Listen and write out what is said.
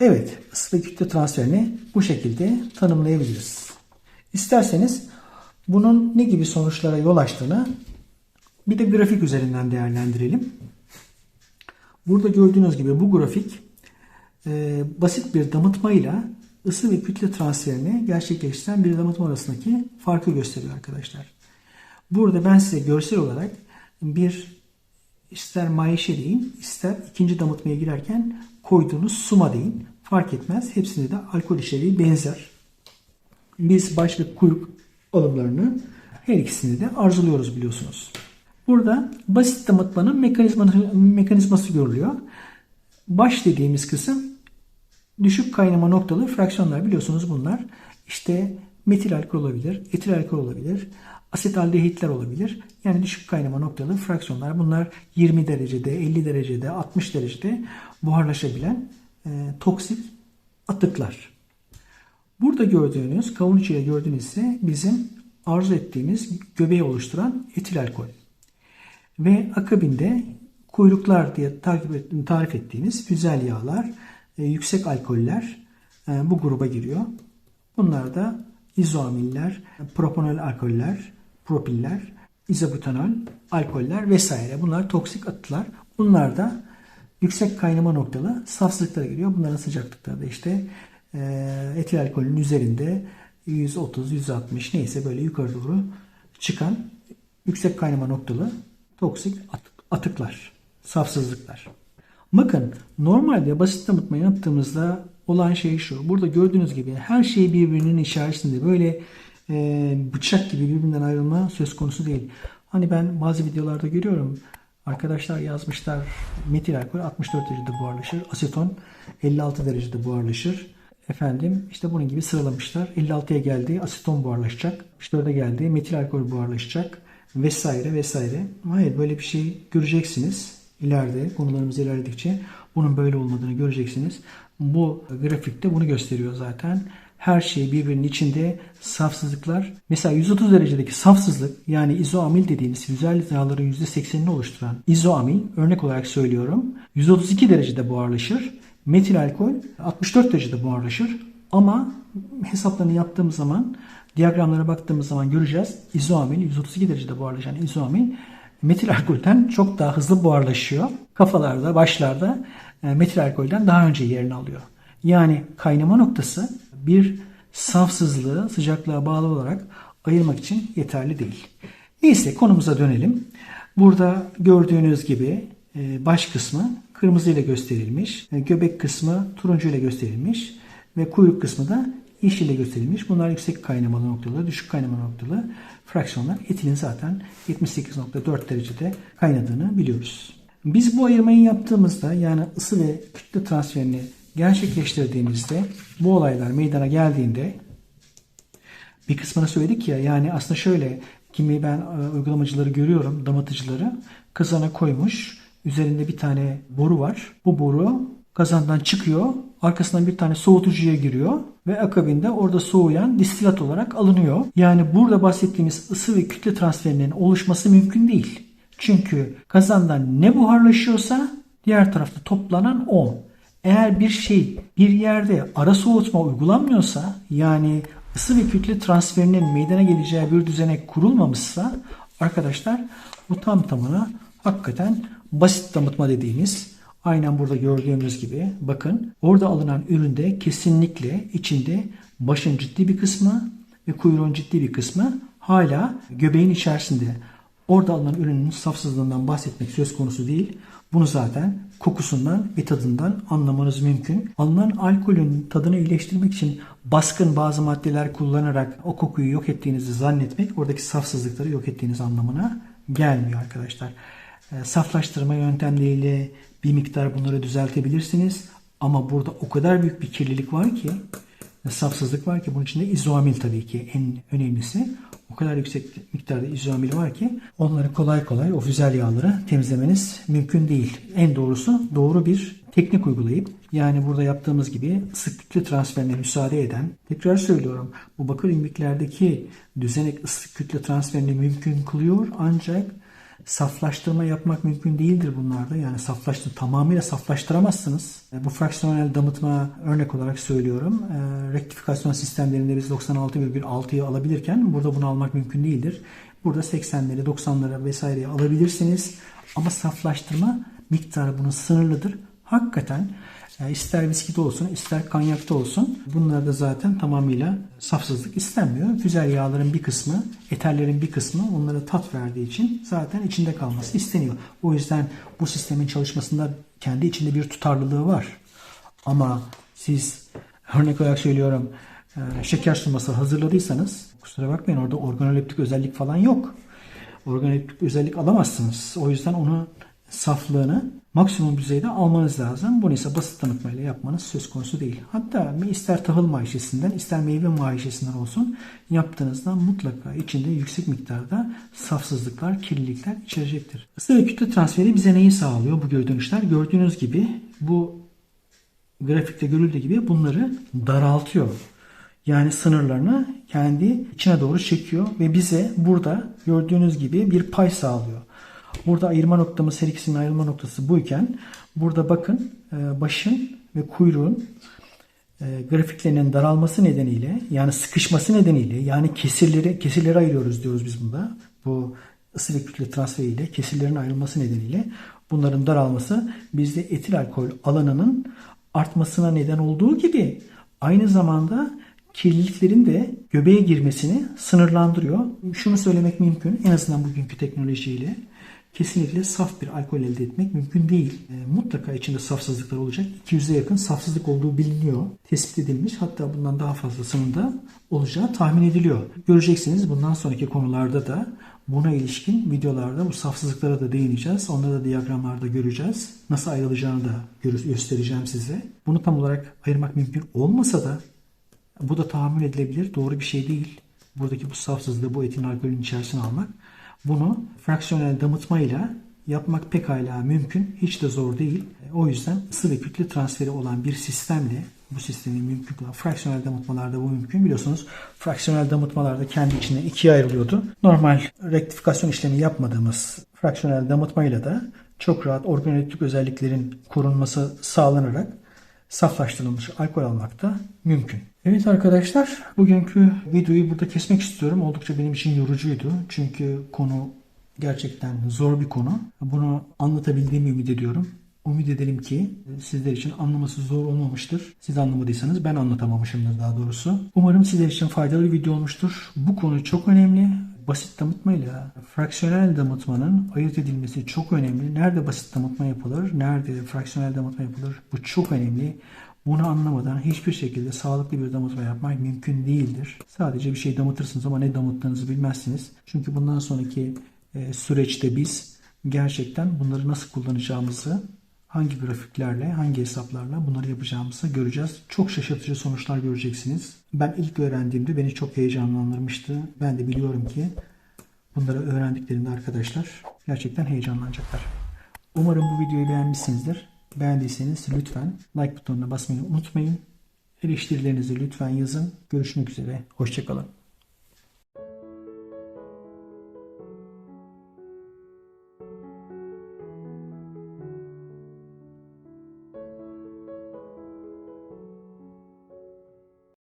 Evet, ısı ve kütle transferini bu şekilde tanımlayabiliriz. İsterseniz bunun ne gibi sonuçlara yol açtığını bir de grafik üzerinden değerlendirelim. Burada gördüğünüz gibi bu grafik e, basit bir damıtmayla ısı ve kütle transferini gerçekleştiren bir damıtma arasındaki farkı gösteriyor arkadaşlar. Burada ben size görsel olarak bir ister mayişe deyin, ister ikinci damıtmaya girerken koyduğunuz suma deyin. Fark etmez. Hepsinde de alkol içeriği benzer. Biz baş ve kuyruk alımlarını her ikisini de arzuluyoruz biliyorsunuz. Burada basit damıtmanın mekanizması, mekanizması görülüyor. Baş dediğimiz kısım düşük kaynama noktalı fraksiyonlar biliyorsunuz bunlar. İşte metil alkol olabilir, etil alkol olabilir, asetaldehitler olabilir. Yani düşük kaynama noktalı fraksiyonlar. Bunlar 20 derecede, 50 derecede, 60 derecede buharlaşabilen e, toksik atıklar. Burada gördüğünüz, kavun içiyle gördüğünüz ise bizim arzu ettiğimiz göbeği oluşturan etil alkol. Ve akabinde kuyruklar diye tarif ettiğimiz güzel yağlar, e, yüksek alkoller e, bu gruba giriyor. Bunlar da izoamiller, propanol alkoller, propiller, izobutanol alkoller vesaire. Bunlar toksik atıklar. Bunlar da yüksek kaynama noktalı safsızlıklara giriyor. Bunların sıcaklıkları da işte e, etil alkolün üzerinde 130-160 neyse böyle yukarı doğru çıkan yüksek kaynama noktalı toksik atıklar, safsızlıklar. Bakın normalde basit damıtma yaptığımızda olan şey şu. Burada gördüğünüz gibi her şey birbirinin içerisinde böyle e, bıçak gibi birbirinden ayrılma söz konusu değil. Hani ben bazı videolarda görüyorum. Arkadaşlar yazmışlar metil alkol 64 derecede buharlaşır. Aseton 56 derecede buharlaşır. Efendim işte bunun gibi sıralamışlar. 56'ya geldi aseton buharlaşacak. 64'e geldi metil alkol buharlaşacak vesaire vesaire. Hayır böyle bir şey göreceksiniz. ileride konularımız ilerledikçe bunun böyle olmadığını göreceksiniz. Bu grafikte bunu gösteriyor zaten. Her şey birbirinin içinde safsızlıklar. Mesela 130 derecedeki safsızlık yani izoamil dediğimiz güzel yağların %80'ini oluşturan izoamil örnek olarak söylüyorum. 132 derecede buharlaşır. Metil alkol 64 derecede buharlaşır. Ama hesaplarını yaptığımız zaman diyagramlara baktığımız zaman göreceğiz. İzoamil 132 derecede buharlaşan izoamil metil alkolden çok daha hızlı buharlaşıyor. Kafalarda, başlarda e, metil alkolden daha önce yerini alıyor. Yani kaynama noktası bir safsızlığı sıcaklığa bağlı olarak ayırmak için yeterli değil. Neyse konumuza dönelim. Burada gördüğünüz gibi e, baş kısmı kırmızı ile gösterilmiş, e, göbek kısmı turuncu ile gösterilmiş ve kuyruk kısmı da yeşil ile gösterilmiş. Bunlar yüksek kaynamalı noktalı, düşük kaynama noktalı fraksiyonlar. Etilin zaten 78.4 derecede kaynadığını biliyoruz. Biz bu ayırmayı yaptığımızda yani ısı ve kütle transferini gerçekleştirdiğimizde bu olaylar meydana geldiğinde bir kısmını söyledik ya yani aslında şöyle kimi ben e, uygulamacıları görüyorum damatıcıları kazana koymuş üzerinde bir tane boru var. Bu boru kazandan çıkıyor arkasından bir tane soğutucuya giriyor ve akabinde orada soğuyan distilat olarak alınıyor. Yani burada bahsettiğimiz ısı ve kütle transferinin oluşması mümkün değil. Çünkü kazandan ne buharlaşıyorsa diğer tarafta toplanan o. Eğer bir şey bir yerde ara soğutma uygulanmıyorsa yani ısı ve kütle transferinin meydana geleceği bir düzenek kurulmamışsa arkadaşlar bu tam tamına hakikaten basit damıtma dediğimiz aynen burada gördüğümüz gibi bakın orada alınan üründe kesinlikle içinde başın ciddi bir kısmı ve kuyruğun ciddi bir kısmı hala göbeğin içerisinde. Orada alınan ürünün safsızlığından bahsetmek söz konusu değil. Bunu zaten kokusundan ve tadından anlamanız mümkün. Alınan alkolün tadını iyileştirmek için baskın bazı maddeler kullanarak o kokuyu yok ettiğinizi zannetmek oradaki safsızlıkları yok ettiğiniz anlamına gelmiyor arkadaşlar. E, saflaştırma yöntemleriyle bir miktar bunları düzeltebilirsiniz. Ama burada o kadar büyük bir kirlilik var ki safsızlık var ki bunun içinde izoamil tabii ki en önemlisi. O kadar yüksek miktarda izoamil var ki onları kolay kolay o güzel yağları temizlemeniz mümkün değil. En doğrusu doğru bir teknik uygulayıp yani burada yaptığımız gibi kütle transferine müsaade eden tekrar söylüyorum bu bakır ilmiklerdeki düzenek ısı kütle transferini mümkün kılıyor ancak Saflaştırma yapmak mümkün değildir bunlarda. Yani saflaştır tamamıyla saflaştıramazsınız. E, Bu fraksiyonel damıtma örnek olarak söylüyorum. E, rektifikasyon sistemlerinde biz 96,6'yı alabilirken burada bunu almak mümkün değildir. Burada 80'leri 90'ları vesaireyi alabilirsiniz. Ama saflaştırma miktarı bunun sınırlıdır. Hakikaten e, ister viskide olsun ister kanyakta olsun bunlarda zaten tamamıyla safsızlık istenmiyor. Güzel yağların bir kısmı, eterlerin bir kısmı onlara tat verdiği için zaten içinde kalması isteniyor. O yüzden bu sistemin çalışmasında kendi içinde bir tutarlılığı var. Ama siz örnek olarak söylüyorum e, şeker suması hazırladıysanız kusura bakmayın orada organoleptik özellik falan yok. Organoleptik özellik alamazsınız. O yüzden onun saflığını maksimum düzeyde almanız lazım. Bunu ise basit tanıtmayla yapmanız söz konusu değil. Hatta ister tahıl mahişesinden ister meyve mahişesinden olsun yaptığınızda mutlaka içinde yüksek miktarda safsızlıklar, kirlilikler içerecektir. Isı ve kütle transferi bize neyi sağlıyor bu geri dönüşler? Gördüğünüz gibi bu grafikte görüldüğü gibi bunları daraltıyor. Yani sınırlarını kendi içine doğru çekiyor ve bize burada gördüğünüz gibi bir pay sağlıyor. Burada ayırma noktamız her ikisinin ayrılma noktası buyken burada bakın e, başın ve kuyruğun e, grafiklerinin daralması nedeniyle yani sıkışması nedeniyle yani kesirleri kesirleri ayırıyoruz diyoruz biz bunda. Bu ısı ve kütle transferiyle kesirlerin ayrılması nedeniyle bunların daralması bizde etil alkol alanının artmasına neden olduğu gibi aynı zamanda kirliliklerin de göbeğe girmesini sınırlandırıyor. Şunu söylemek mümkün en azından bugünkü teknolojiyle kesinlikle saf bir alkol elde etmek mümkün değil. E, mutlaka içinde safsızlıklar olacak. 200'e yakın safsızlık olduğu biliniyor. Tespit edilmiş. Hatta bundan daha fazlasının da olacağı tahmin ediliyor. Göreceksiniz bundan sonraki konularda da buna ilişkin videolarda bu safsızlıklara da değineceğiz. Onları da diyagramlarda göreceğiz. Nasıl ayrılacağını da gö- göstereceğim size. Bunu tam olarak ayırmak mümkün olmasa da bu da tahammül edilebilir. Doğru bir şey değil. Buradaki bu safsızlığı bu etin alkolün içerisine almak. Bunu fraksiyonel damıtmayla yapmak pekala mümkün. Hiç de zor değil. O yüzden ısı ve kütle transferi olan bir sistemle bu sistemi mümkün kılan fraksiyonel damıtmalarda bu mümkün. Biliyorsunuz fraksiyonel damıtmalarda kendi içine ikiye ayrılıyordu. Normal rektifikasyon işlemi yapmadığımız fraksiyonel damıtmayla da çok rahat organoleptik özelliklerin korunması sağlanarak saflaştırılmış alkol almak da mümkün. Evet arkadaşlar bugünkü videoyu burada kesmek istiyorum. Oldukça benim için yorucuydu. Çünkü konu gerçekten zor bir konu. Bunu anlatabildiğimi ümit ediyorum. Umut edelim ki sizler için anlaması zor olmamıştır. Siz anlamadıysanız ben anlatamamışımdır daha doğrusu. Umarım sizler için faydalı bir video olmuştur. Bu konu çok önemli. Basit damıtmayla fraksiyonel damıtmanın ayırt edilmesi çok önemli. Nerede basit damıtma yapılır, nerede fraksiyonel damıtma yapılır bu çok önemli. Bunu anlamadan hiçbir şekilde sağlıklı bir damıtma yapmak mümkün değildir. Sadece bir şey damıtırsınız ama ne damıttığınızı bilmezsiniz. Çünkü bundan sonraki e, süreçte biz gerçekten bunları nasıl kullanacağımızı, hangi grafiklerle, hangi hesaplarla bunları yapacağımızı göreceğiz. Çok şaşırtıcı sonuçlar göreceksiniz. Ben ilk öğrendiğimde beni çok heyecanlandırmıştı. Ben de biliyorum ki bunları öğrendiklerinde arkadaşlar gerçekten heyecanlanacaklar. Umarım bu videoyu beğenmişsinizdir. Beğendiyseniz lütfen like butonuna basmayı unutmayın. Eleştirilerinizi lütfen yazın. Görüşmek üzere. Hoşçakalın.